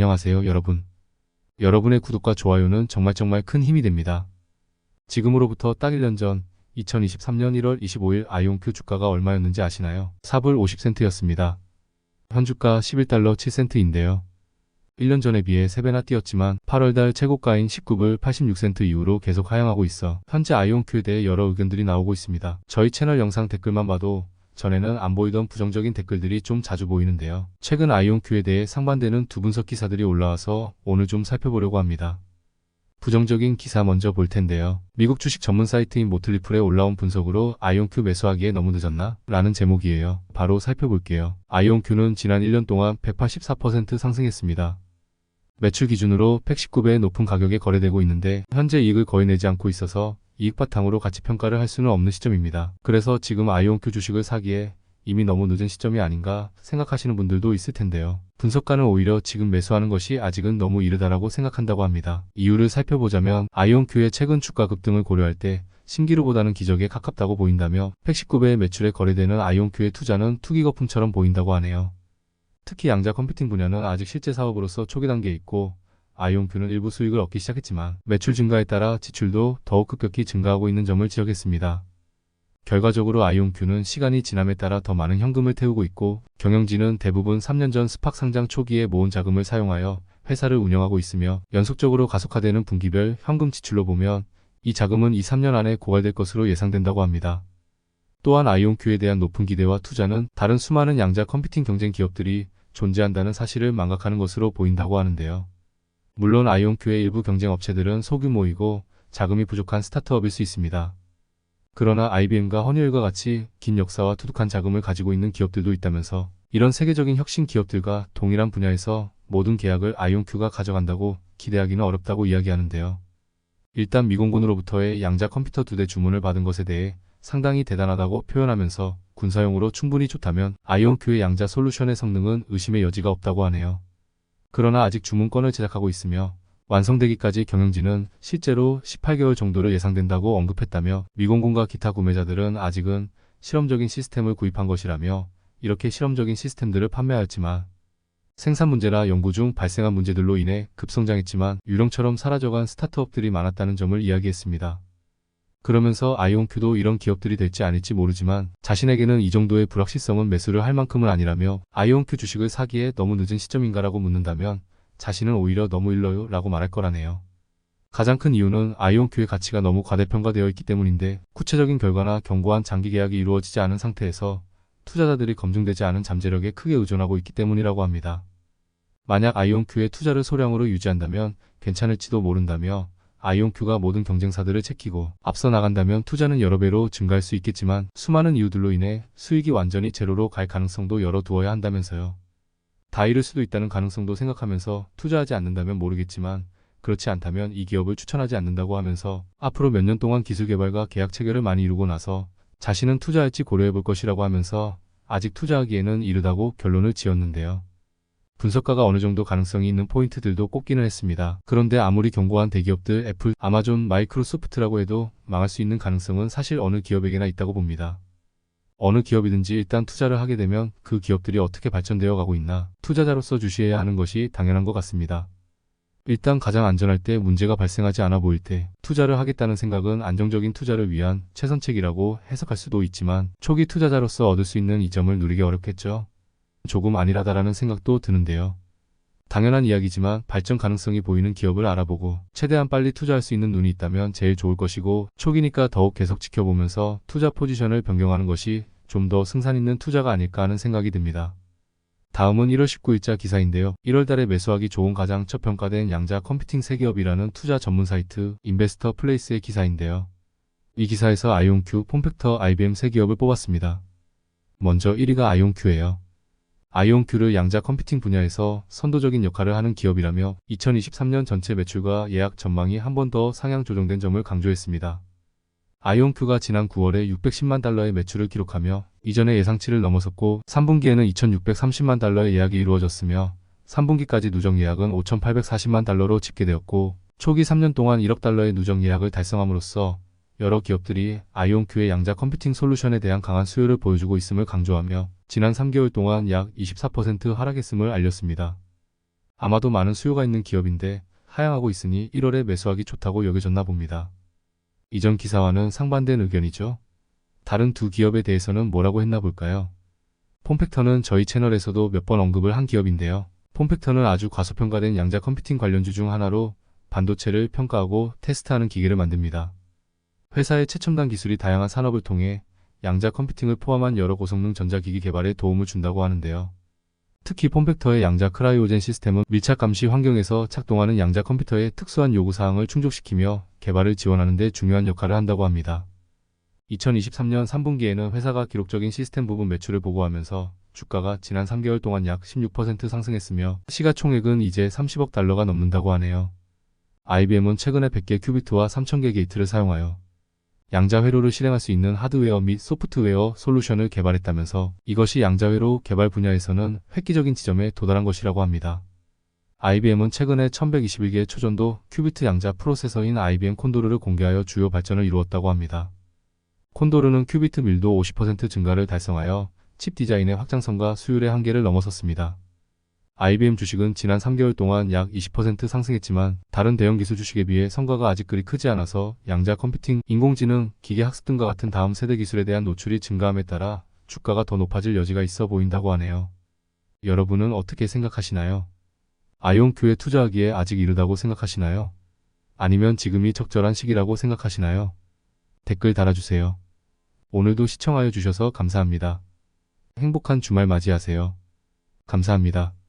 안녕하세요, 여러분. 여러분의 구독과 좋아요는 정말 정말 큰 힘이 됩니다. 지금으로부터 딱 1년 전 2023년 1월 25일 아이온큐 주가가 얼마였는지 아시나요? 4불 50센트였습니다. 현주가 11달러 7센트인데요. 1년 전에 비해 3배나 뛰었지만 8월달 최고가인 19불 86센트 이후로 계속 하향하고 있어 현재 아이온큐에 대해 여러 의견들이 나오고 있습니다. 저희 채널 영상 댓글만 봐도 전에는 안 보이던 부정적인 댓글들이 좀 자주 보이는데요. 최근 아이온큐에 대해 상반되는 두 분석 기사들이 올라와서 오늘 좀 살펴보려고 합니다. 부정적인 기사 먼저 볼 텐데요. 미국 주식 전문 사이트인 모틀리플에 올라온 분석으로 아이온큐 매수하기에 너무 늦었나? 라는 제목이에요. 바로 살펴볼게요. 아이온큐는 지난 1년 동안 184% 상승했습니다. 매출 기준으로 119배의 높은 가격에 거래되고 있는데 현재 이익을 거의 내지 않고 있어서 이익 바탕으로 가치 평가를 할 수는 없는 시점입니다. 그래서 지금 아이온큐 주식을 사기에 이미 너무 늦은 시점이 아닌가 생각하시는 분들도 있을 텐데요. 분석가는 오히려 지금 매수하는 것이 아직은 너무 이르다라고 생각한다고 합니다. 이유를 살펴보자면 아이온큐의 최근 주가 급등을 고려할 때 신기루보다는 기적에 가깝다고 보인다며 119배의 매출에 거래되는 아이온큐의 투자는 투기 거품처럼 보인다고 하네요. 특히 양자 컴퓨팅 분야는 아직 실제 사업으로서 초기 단계에 있고 아이온큐는 일부 수익을 얻기 시작했지만 매출 증가에 따라 지출도 더욱 급격히 증가하고 있는 점을 지적했습니다. 결과적으로 아이온큐는 시간이 지남에 따라 더 많은 현금을 태우고 있고 경영진은 대부분 3년 전 스팍 상장 초기에 모은 자금을 사용하여 회사를 운영하고 있으며 연속적으로 가속화되는 분기별 현금 지출로 보면 이 자금은 2, 3년 안에 고갈될 것으로 예상된다고 합니다. 또한 아이온큐에 대한 높은 기대와 투자는 다른 수많은 양자 컴퓨팅 경쟁 기업들이 존재한다는 사실을 망각하는 것으로 보인다고 하는데요. 물론 아이온큐의 일부 경쟁 업체들은 소규모이고 자금이 부족한 스타트업일 수 있습니다. 그러나 IBM과 허니웰과 같이 긴 역사와 두둑한 자금을 가지고 있는 기업들도 있다면서 이런 세계적인 혁신 기업들과 동일한 분야에서 모든 계약을 아이온큐가 가져간다고 기대하기는 어렵다고 이야기하는데요. 일단 미공군으로부터의 양자 컴퓨터 두 대 주문을 받은 것에 대해 상당히 대단하다고 표현하면서 군사용으로 충분히 좋다면 아이온큐의 양자 솔루션의 성능은 의심의 여지가 없다고 하네요. 그러나 아직 주문권을 제작하고 있으며 완성되기까지 경영진은 실제로 18개월 정도를 예상된다고 언급했다며 미공군과 기타 구매자들은 아직은 실험적인 시스템을 구입한 것이라며 이렇게 실험적인 시스템들을 판매하였지만 생산 문제나 연구 중 발생한 문제들로 인해 급성장했지만 유령처럼 사라져간 스타트업들이 많았다는 점을 이야기했습니다. 그러면서 아이온큐도 이런 기업들이 될지 아닐지 모르지만 자신에게는 이 정도의 불확실성은 매수를 할 만큼은 아니라며 아이온큐 주식을 사기에 너무 늦은 시점인가라고 묻는다면 자신은 오히려 너무 일러요 라고 말할 거라네요. 가장 큰 이유는 아이온큐의 가치가 너무 과대평가되어 있기 때문인데 구체적인 결과나 견고한 장기 계약이 이루어지지 않은 상태에서 투자자들이 검증되지 않은 잠재력에 크게 의존하고 있기 때문이라고 합니다. 만약 아이온큐의 투자를 소량으로 유지한다면 괜찮을지도 모른다며 아이온큐가 모든 경쟁사들을 제키고 앞서 나간다면 투자는 여러 배로 증가할 수 있겠지만 수많은 이유들로 인해 수익이 완전히 제로로 갈 가능성도 열어두어야 한다면서요. 다 잃을 수도 있다는 가능성도 생각하면서 투자하지 않는다면 모르겠지만 그렇지 않다면 이 기업을 추천하지 않는다고 하면서 앞으로 몇 년 동안 기술 개발과 계약 체결을 많이 이루고 나서 자신은 투자할지 고려해 볼 것이라고 하면서 아직 투자하기에는 이르다고 결론을 지었는데요. 분석가가 어느 정도 가능성이 있는 포인트들도 꼽기는 했습니다. 그런데 아무리 견고한 대기업들 애플, 아마존, 마이크로소프트라고 해도 망할 수 있는 가능성은 사실 어느 기업에게나 있다고 봅니다. 어느 기업이든지 일단 투자를 하게 되면 그 기업들이 어떻게 발전되어 가고 있나 투자자로서 주시해야 하는 것이 당연한 것 같습니다. 일단 가장 안전할 때 문제가 발생하지 않아 보일 때 투자를 하겠다는 생각은 안정적인 투자를 위한 최선책이라고 해석할 수도 있지만 초기 투자자로서 얻을 수 있는 이점을 누리기 어렵겠죠. 조금 아니라다라는 생각도 드는데요. 당연한 이야기지만 발전 가능성이 보이는 기업을 알아보고 최대한 빨리 투자할 수 있는 눈이 있다면 제일 좋을 것이고 초기니까 더욱 계속 지켜보면서 투자 포지션을 변경하는 것이 좀 더 승산 있는 투자가 아닐까 하는 생각이 듭니다. 다음은 1월 19일자 기사인데요. 1월 달에 매수하기 좋은 가장 첫 평가된 양자 컴퓨팅 세기업이라는 투자 전문 사이트 인베스터 플레이스의 기사인데요. 이 기사에서 아이온큐, 폼팩터, IBM 세 기업을 뽑았습니다. 먼저 1위가 아이온큐예요. 아이온큐를 양자 컴퓨팅 분야에서 선도적인 역할을 하는 기업이라며 2023년 전체 매출과 예약 전망이 한 번 더 상향 조정된 점을 강조했습니다. 아이온큐가 지난 9월에 610만 달러의 매출을 기록하며 이전의 예상치를 넘어섰고 3분기에는 2630만 달러의 예약이 이루어졌으며 3분기까지 누적 예약은 5840만 달러로 집계되었고 초기 3년 동안 1억 달러의 누적 예약을 달성함으로써 여러 기업들이 아이온큐의 양자 컴퓨팅 솔루션에 대한 강한 수요를 보여주고 있음을 강조하며 지난 3개월 동안 약 24% 하락했음을 알렸습니다. 아마도 많은 수요가 있는 기업인데 하향하고 있으니 1월에 매수하기 좋다고 여겨졌나 봅니다. 이전 기사와는 상반된 의견이죠. 다른 두 기업에 대해서는 뭐라고 했나 볼까요? 폼팩터는 저희 채널에서도 몇 번 언급을 한 기업인데요. 폼팩터는 아주 과소평가된 양자 컴퓨팅 관련주 중 하나로 반도체를 평가하고 테스트하는 기계를 만듭니다. 회사의 최첨단 기술이 다양한 산업을 통해 양자 컴퓨팅을 포함한 여러 고성능 전자기기 개발에 도움을 준다고 하는데요. 특히 폼팩터의 양자 크라이오젠 시스템은 밀착 감시 환경에서 작동하는 양자 컴퓨터의 특수한 요구사항을 충족시키며 개발을 지원하는 데 중요한 역할을 한다고 합니다. 2023년 3분기에는 회사가 기록적인 시스템 부분 매출을 보고하면서 주가가 지난 3개월 동안 약 16% 상승했으며 시가총액은 이제 30억 달러가 넘는다고 하네요. IBM은 최근에 100개 큐비트와 3000개 게이트를 사용하여 양자 회로를 실행할 수 있는 하드웨어 및 소프트웨어 솔루션을 개발했다면서 이것이 양자 회로 개발 분야에서는 획기적인 지점에 도달한 것이라고 합니다. IBM은 최근에 1121개의 초전도 큐비트 양자 프로세서인 IBM 콘도르를 공개하여 주요 발전을 이루었다고 합니다. 콘도르는 큐비트 밀도 50% 증가를 달성하여 칩 디자인의 확장성과 수율의 한계를 넘어섰습니다. IBM 주식은 지난 3개월 동안 약 20% 상승했지만 다른 대형 기술 주식에 비해 성과가 아직 그리 크지 않아서 양자 컴퓨팅, 인공지능, 기계 학습 등과 같은 다음 세대 기술에 대한 노출이 증가함에 따라 주가가 더 높아질 여지가 있어 보인다고 하네요. 여러분은 어떻게 생각하시나요? 아이온큐에 투자하기에 아직 이르다고 생각하시나요? 아니면 지금이 적절한 시기라고 생각하시나요? 댓글 달아주세요. 오늘도 시청하여 주셔서 감사합니다. 행복한 주말 맞이하세요. 감사합니다.